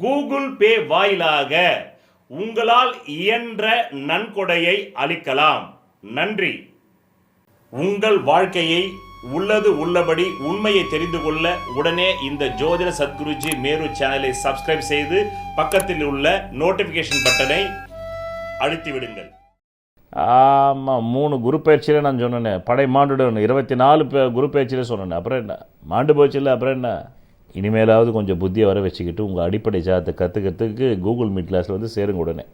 Google Pay வாயிலாக உங்களால் இயன்ற நன்கொடையை அளிக்கலாம். நன்றி. உங்கள் வாழ்க்கையை உள்ளது உள்ளபடி உண்மையை தெரிந்து கொள்ள உடனே இந்த ஜோதிட சத்குருஜி மேரு சேனலை சப்ஸ்கிரைப் செய்து பக்கத்தில் உள்ள நோட்டிஃபிகேஷன் பட்டனை அழுத்தி விடுங்கள் ஆமாம் மூணு குரு பயிற்சியில் நான் சொன்னேனே. படை மாண்டுடணும் இருபத்தி நாலு குரு பயிற்சியில் சொன்னேன். அப்புறம் என்ன? மாண்டு போச்சு இல்லை அப்புறம் என்ன? இனிமேலாவது கொஞ்சம் புத்தியை வர வச்சுக்கிட்டு உங்கள் அடிப்படை ஜாதத்தை கற்றுக்கிறதுக்கு கூகுள் மீட் கிளாஸில் வந்து சேருங்க உடனே.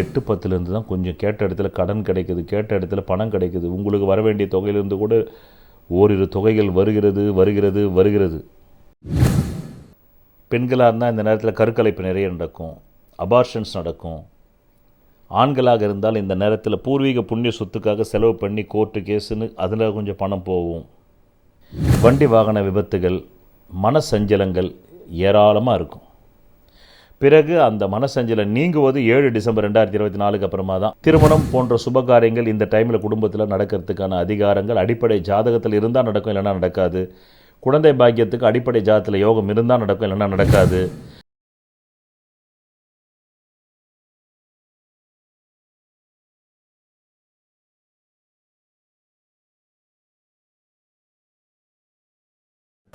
எட்டு பத்துலேருந்து தான் கொஞ்சம் கேட்ட இடத்துல கடன் கிடைக்குது கேட்ட இடத்துல பணம் கிடைக்குது. உங்களுக்கு வர வேண்டிய தொகையிலிருந்து கூட ஓரிரு தொகைகள் வருகிறது வருகிறது வருகிறது. பெண்களாக இருந்தால் இந்த நேரத்தில் கருக்கலைப்பு நிறைய நடக்கும் அபார்ஷன்ஸ் நடக்கும். ஆண்களாக இருந்தால் இந்த நேரத்தில் பூர்வீக புண்ணிய சொத்துக்காக செலவு பண்ணி கோர்ட்டு கேஸுன்னு அதில் கொஞ்சம் பணம் போகும். வண்டி வாகன விபத்துகள் மனசஞ்சலங்கள் ஏராளமாக இருக்கும். பிறகு அந்த மனசஞ்சலம் நீங்குவது ஏழு டிசம்பர் ரெண்டாயிரத்தி இருபத்தி நாலுக்கு அப்புறமா தான். திருமணம் போன்ற சுபகாரியங்கள் இந்த டைமில் குடும்பத்தில் நடக்கிறதுக்கான அதிகாரங்கள் அடிப்படை ஜாதகத்தில் இருந்தால் நடக்கும் இல்லைன்னா நடக்காது. குழந்தை பாக்கியத்துக்கு அடிப்படை ஜாதத்தில் யோகம் இருந்தால் நடக்கும் இல்லைன்னா நடக்காது.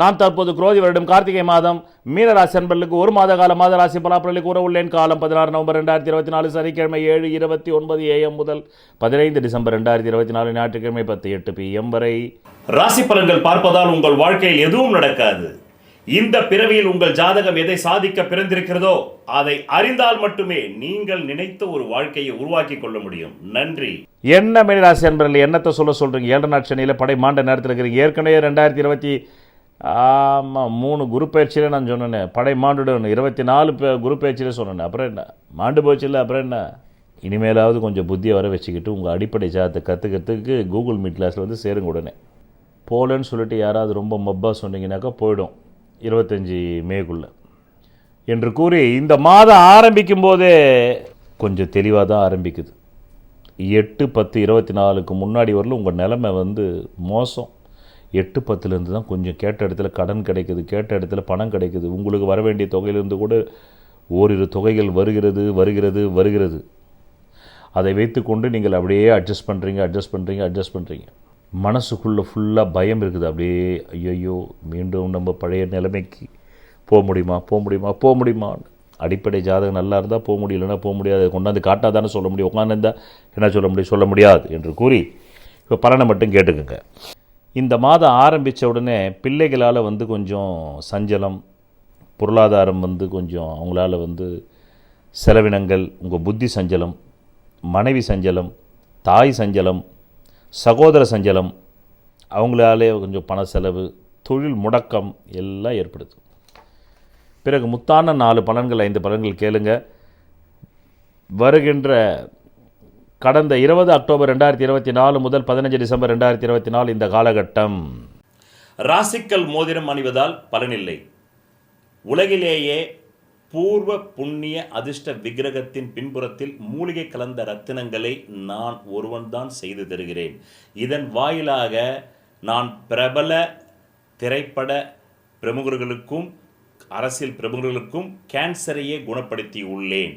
நான் தற்போது குரோதி வருடம் கார்த்திகை மாதம் மீனராசி அன்பர்களுக்கு ஒரு மாத கால மாத ராசி பலாப்பலனை கூற உள்ளேன். காலம் பதினாறு நவம்பர் ரெண்டாயிரத்தி இருபத்தி நாலு சனிக்கிழமை ஏழு இருபத்தி ஒன்பது ஏஎம் முதல் பதினைந்து டிசம்பர் ரெண்டாயிரத்தி இருபத்தி நாலு ஞாயிற்றுக்கிழமை பத்து எட்டு பிஎம் வரை. ராசி பலன்கள் பார்ப்பதால் உங்கள் வாழ்க்கையில் எதுவும் நடக்காது. இந்த பிறவியில் உங்கள் ஜாதகம் எதை சாதிக்க பிறந்திருக்கிறதோ அதை அறிந்தால் மட்டுமே நீங்கள் நினைத்த ஒரு வாழ்க்கையை உருவாக்கி கொள்ள முடியும். நன்றி. என்ன மீனராசி அன்பர்கள் என்னத்தை சொல்ல சொல்கிறீங்க ஏழரை நாட் சனியில் படை மாண்ட நேரத்தில் இருக்கிறீங்க. ஏற்கனவே ரெண்டாயிரத்தி இருபத்தி ஆமாம் மூணு குரு பயிற்சியில் நான் சொன்னேனே. படை மாண்டுடணும் இருபத்தி நாலு குரு பயிற்சியில் சொன்னேன். அப்புறம் என்ன? மாண்டு போச்சு இல்லை அப்புறம் என்ன? இனிமேலாவது கொஞ்சம் புத்தியை வர வச்சுக்கிட்டு உங்கள் அடிப்படை ஜாதத்தை கற்றுக்கிறதுக்கு கூகுள் மீட் கிளாஸில் வந்து சேருங்க உடனே. போகலன்னு சொல்லிட்டு யாராவது ரொம்ப மப்பாக சொன்னீங்கன்னாக்கா போயிடும். இருபத்தஞ்சி மேக்குள்ளே. என்று கூறி இந்த மாதம் ஆரம்பிக்கும் போதே கொஞ்சம் தெளிவாக தான் ஆரம்பிக்குது. எட்டு பத்து இருபத்தி நாலுக்கு முன்னாடி வரலும் உங்கள் நிலமை வந்து மோசம். எட்டு பத்துலேருந்து தான் கொஞ்சம் கேட்ட இடத்துல கடன் கிடைக்குது கேட்ட இடத்துல பணம் கிடைக்குது. உங்களுக்கு வர வேண்டிய தொகையிலிருந்து கூட ஓரிரு தொகைகள் வருகிறது வருகிறது வருகிறது. அதை வைத்துக்கொண்டு நீங்கள் அப்படியே அட்ஜஸ்ட் பண்ணுறீங்க அட்ஜஸ்ட் பண்ணுறீங்க அட்ஜஸ்ட் பண்ணுறீங்க மனசுக்குள்ளே ஃபுல்லாக பயம் இருக்குது. அப்படியே ஐயோ மீண்டும் நம்ம பழைய நிலைமைக்கு போக முடியுமா போக முடியுமா போக முடியுமா அடிப்படை ஜாதகம் நல்லா இருந்தால் போக முடியலன்னா போக முடியாது. கொண்டாந்து காட்டாக தானே சொல்ல முடியும். உட்காந்துருந்தால் என்ன சொல்ல முடியும்? சொல்ல முடியாது என்று கூறி இப்போ பலனை மட்டும் கேட்டுக்கோங்க. இந்த மாதம் ஆரம்பித்த உடனே பிள்ளைகளால் வந்து கொஞ்சம் சஞ்சலம் பொருளாதாரம் வந்து கொஞ்சம் அவங்களால வந்து செலவினங்கள் உங்கள் புத்தி சஞ்சலம் மனைவி சஞ்சலம் தாய் சஞ்சலம் சகோதர சஞ்சலம் அவங்களாலே கொஞ்சம் பண செலவு தொழில் முடக்கம் எல்லாம் ஏற்படுது. பிறகு முத்தான நாலு பலன்கள் ஐந்து பலன்கள் கேளுங்க. வருகின்ற கடந்த இருபது அக்டோபர் ரெண்டாயிரத்தி இருபத்தி நாலு முதல் பதினஞ்சு டிசம்பர் ரெண்டாயிரத்தி இருபத்தி நாலு இந்த காலகட்டம். ராசிக்கல் மோதிரம் அணிவதால் பலனில்லை. உலகிலேயே பூர்வ புண்ணிய அதிர்ஷ்ட விக்கிரகத்தின் பின்புறத்தில் மூலிகை கலந்த ரத்தினங்களை நான் ஒருவன்தான் செய்து தருகிறேன். இதன் வாயிலாக நான் பிரபல திரைப்பட பிரமுகர்களுக்கும் அரசியல் பிரமுகர்களுக்கும் கேன்சரையே குணப்படுத்தி உள்ளேன்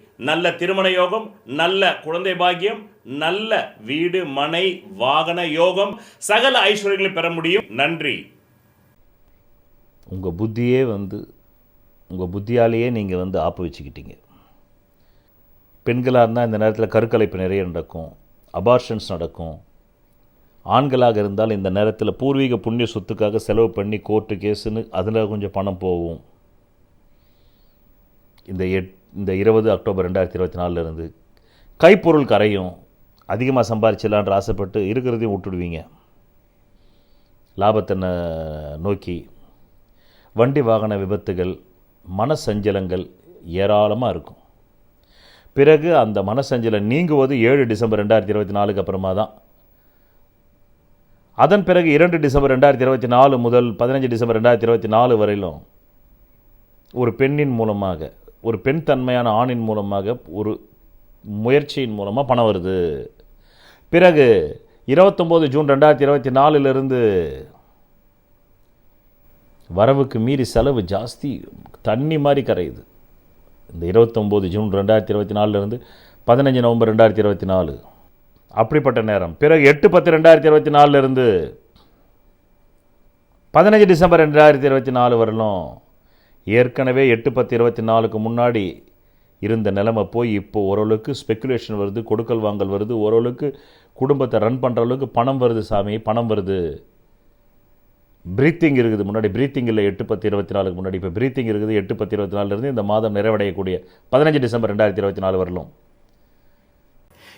நல்ல திருமண யோகம் நல்ல குழந்தை பாக்கியம் நல்ல வீடு மனை வாகன யோகம். சகல ஐஸ்வர்யங்களை பெற முடியும். நன்றி. உங்கள் புத்தியே வந்து உங்கள் புத்தியாலேயே நீங்கள் வந்து ஆப்பு வச்சுக்கிட்டீங்க. பெண்களாக இருந்தால் இந்த நேரத்தில் கருக்கலைப்பு நிறைய நடக்கும் அபார்ஷன்ஸ் நடக்கும். ஆண்களாக இருந்தால் இந்த நேரத்தில் பூர்வீக புண்ணிய சொத்துக்காக செலவு பண்ணி கோர்ட்டு கேஸுன்னு அதில் கொஞ்சம் பணம் போகும். இந்த எட் இந்த இருபது அக்டோபர் ரெண்டாயிரத்தி இருபத்தி நாலுலேருந்து கைப்பொருள் கரையும் அதிகமாக சம்பாரிச்சிடலான்ற ஆசைப்பட்டு இருக்கிறதையும் விட்டுடுவீங்க. லாபத்தை நோக்கி வண்டி வாகன விபத்துகள் மனசஞ்சலங்கள் ஏராளமாக இருக்கும். பிறகு அந்த மனசஞ்சலம் நீங்குவது ஏழு டிசம்பர் ரெண்டாயிரத்தி இருபத்தி நாலுக்கு அப்புறமா தான். அதன் பிறகு இரண்டு டிசம்பர் ரெண்டாயிரத்தி இருபத்தி நாலு முதல் பதினஞ்சு டிசம்பர் ரெண்டாயிரத்தி இருபத்தி நாலு வரையிலும் ஒரு பெண்ணின் மூலமாக ஒரு பெண் தன்மையான ஆணின் மூலமாக ஒரு முயற்சியின் மூலமாக பணம் வருது. பிறகு இருபத்தொம்போது ஜூன் ரெண்டாயிரத்தி இருபத்தி நாலுலேருந்து வரவுக்கு மீறி செலவு ஜாஸ்தி தண்ணி மாதிரி கரையுது. இந்த இருபத்தொம்போது ஜூன் ரெண்டாயிரத்தி இருபத்தி நாலுலேருந்து பதினஞ்சு நவம்பர் ரெண்டாயிரத்தி இருபத்தி நாலு. அப்படிப்பட்ட நேரம். பிறகு எட்டு பத்து ரெண்டாயிரத்தி இருபத்தி நாலுலேருந்து பதினஞ்சு டிசம்பர் ரெண்டாயிரத்தி இருபத்தி நாலு வரலும் ஏற்கனவே எட்டு பத்து இருபத்தி நாலுக்கு முன்னாடி இருந்த நிலைமை போய் இப்போ ஓரளவுக்கு ஸ்பெக்குலேஷன் வருது கொடுக்கல் வாங்கல் வருது ஓரளவுக்கு குடும்பத்தை ரன் பண்ணுற அளவுக்கு பணம் வருது சாமி பணம் வருது. ப்ரீத்திங் இருக்குது. முன்னாடி ப்ரீத்திங் இல்லை எட்டு பத்து இருபத்தி நாலுக்கு முன்னாடி. இப்போ ப்ரீத்திங் இருக்குது எட்டு பத்து இருபத்தி நாலுலேருந்து இந்த மாதம் நிறைவடையக்கூடிய பதினஞ்சு டிசம்பர் ரெண்டாயிரத்தி இருபத்தி நாலு வரலும்.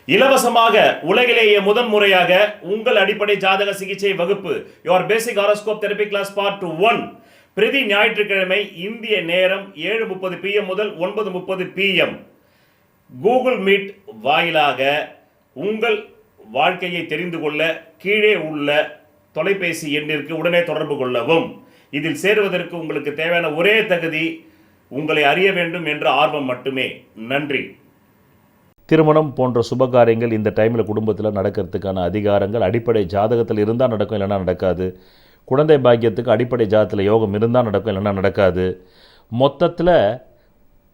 இலவசமாக உலகிலேயே முதன் முறையாக உங்கள் அடிப்படை ஜாதக சிகிச்சை வகுப்பு your basic horoscope therapy class part one பிரதி ஞாயிற்றுக்கிழமை இந்திய நேரம் ஏழு முப்பது பிஎம் முதல் ஒன்பது முப்பது பிஎம் கூகுள் மீட் வாயிலாக உங்கள் வாழ்க்கையை தெரிந்து கொள்ள கீழே உள்ள தொலைபேசி எண்ணிற்கு உடனே தொடர்பு கொள்ளவும். இதில் சேருவதற்கு உங்களுக்கு தேவையான ஒரே தகுதி உங்களை அறிய வேண்டும் என்ற ஆர்வம் மட்டுமே. நன்றி. திருமணம் போன்ற சுபகாரியங்கள் இந்த டைமில் குடும்பத்தில் நடக்கிறதுக்கான அதிகாரங்கள் அடிப்படை ஜாதகத்தில் இருந்தால் நடக்கும் இல்லைன்னா நடக்காது. குழந்தை பாக்கியத்துக்கு அடிப்படை ஜாதத்தில் யோகம் இருந்தால் நடக்கும் இல்லைன்னா நடக்காது. மொத்தத்தில்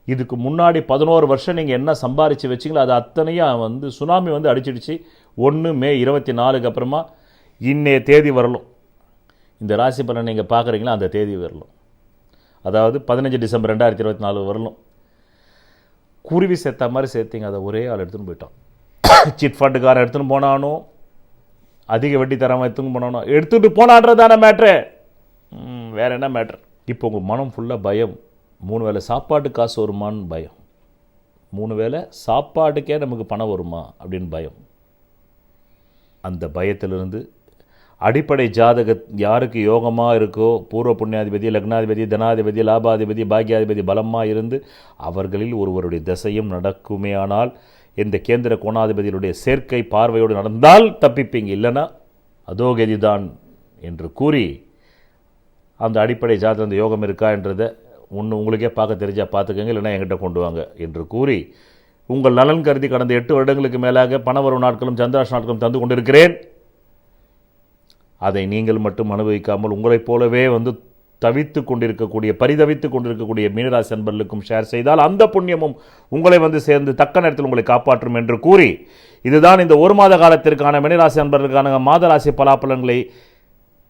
இதுக்கு முன்னாடி பதினோரு வருஷம் நீங்கள் என்ன சம்பாரித்து வச்சிங்களோ அது அத்தனையும் வந்து சுனாமி வந்து அடிச்சிடுச்சு. ஒன்று மே இருபத்தி நாலுக்கு அப்புறமா இன்னைய தேதி வரலும். இந்த ராசி பலன் நீங்கள் பார்க்குறீங்களா அந்த தேதி வரலும். அதாவது பதினஞ்சு டிசம்பர் ரெண்டாயிரத்தி இருபத்தி நாலு வரலும். குருவி சேர்த்த மாதிரி சேர்த்திங்க அதை ஒரே ஆள் எடுத்துன்னு போயிட்டான். சிட் ஃபண்டுக்காரன் எடுத்துன்னு போனானோ அதிக வட்டி தராமல் எடுத்துன்னு பண்ணணும். எடுத்துகிட்டு போனான்றது தானே மேட்ரு வேறு என்ன மேட்ரு இப்போ உங்கள் மனம் ஃபுல்லாக பயம். மூணு வேளை சாப்பாட்டு காசு வருமான்னு பயம். மூணு வேளை சாப்பாட்டுக்கே நமக்கு பணம் வருமா அப்படின்னு பயம். அந்த பயத்திலிருந்து அடிப்படை ஜாதக யாருக்கு யோகமாக இருக்கோ பூர்வ புண்ணியாதிபதி லக்னாதிபதி தனாதிபதி லாபாதிபதி பாக்கியாதிபதி பலமாக இருந்து அவர்களில் ஒருவருடைய திசையும் நடக்குமே ஆனால் இந்த கேந்திர கோணாதிபதியுடைய சேர்க்கை பார்வையோடு நடந்தால் தப்பிப்பீங்க. இல்லைன்னா அதோ கதிதான் என்று கூறி அந்த அடிப்படை ஜாதகம் அந்த யோகம் இருக்கா என்றதை ஒன்று உங்களுக்கே பார்க்க தெரிஞ்சால் பார்த்துக்கோங்க இல்லைன்னா என்கிட்ட கொண்டு வாங்க என்று கூறி உங்கள் நலன் கருதி கடந்த எட்டு வருடங்களுக்கு மேலாக பணவரவு நாட்களும் சந்திராஷ் நாட்களும் தந்து கொண்டிருக்கிறேன். அதை நீங்கள் மட்டும் அனுபவிக்காமல் உங்களைப் போலவே வந்து தவித்து கொண்டிருக்கக்கூடிய பரிதவித்து கொண்டிருக்கக்கூடிய மீனராசி அன்பர்களுக்கும் ஷேர் செய்தால் அந்த புண்ணியமும் உங்களை வந்து சேர்ந்து தக்க நேரத்தில் உங்களை காப்பாற்றும் என்று கூறி இதுதான் இந்த ஒரு மாத காலத்திற்கான மீனராசி அன்பர்களுக்கான மாதராசி பலாப்பலன்களை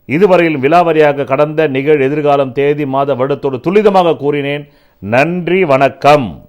இதுவரையில் விலாவரியாக கடந்த நிகழ் எதிர்காலம் தேதி மாத வருடத்தோடு துல்லிதமாக கூறினேன். நன்றி வணக்கம்.